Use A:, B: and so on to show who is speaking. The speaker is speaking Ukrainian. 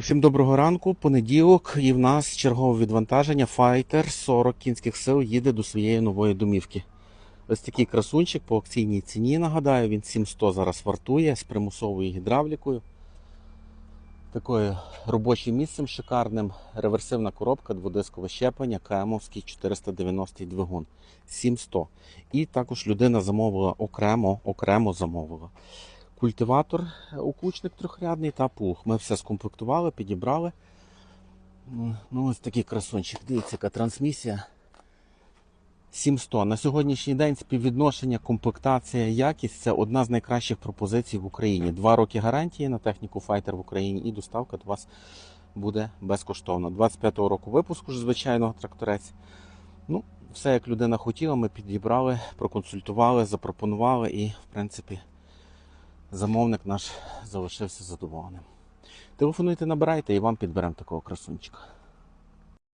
A: Всім доброго ранку. Понеділок, і в нас чергове відвантаження. Файтер 40 кінських сил їде до своєї нової домівки. Ось такий красунчик по акційній ціні. Нагадаю, він 7100 зараз вартує з примусовою гідравлікою. Такою робочим місцем шикарним. Реверсивна коробка, дводискове щеплення, КМовський 490 двигун. 7100. І також людина замовила окремо, окремо замовила культиватор, е, окучник трьохрядний та плуг. Ми все скомплектували, підібрали. Ну, ось такий красунчик. Дивіться, яка трансмісія. 700. На сьогоднішній день співвідношення, комплектація, якість це одна з найкращих пропозицій в Україні. Два роки гарантії на техніку Fighter в Україні і доставка до вас буде безкоштовно. 25-го року випуску ж, звичайно, тракторець. Ну, все як людина хотіла, ми підібрали, проконсультували, запропонували і, в принципі, замовник наш залишився задоволеним. Телефонуйте, набирайте і вам підберемо такого красунчика.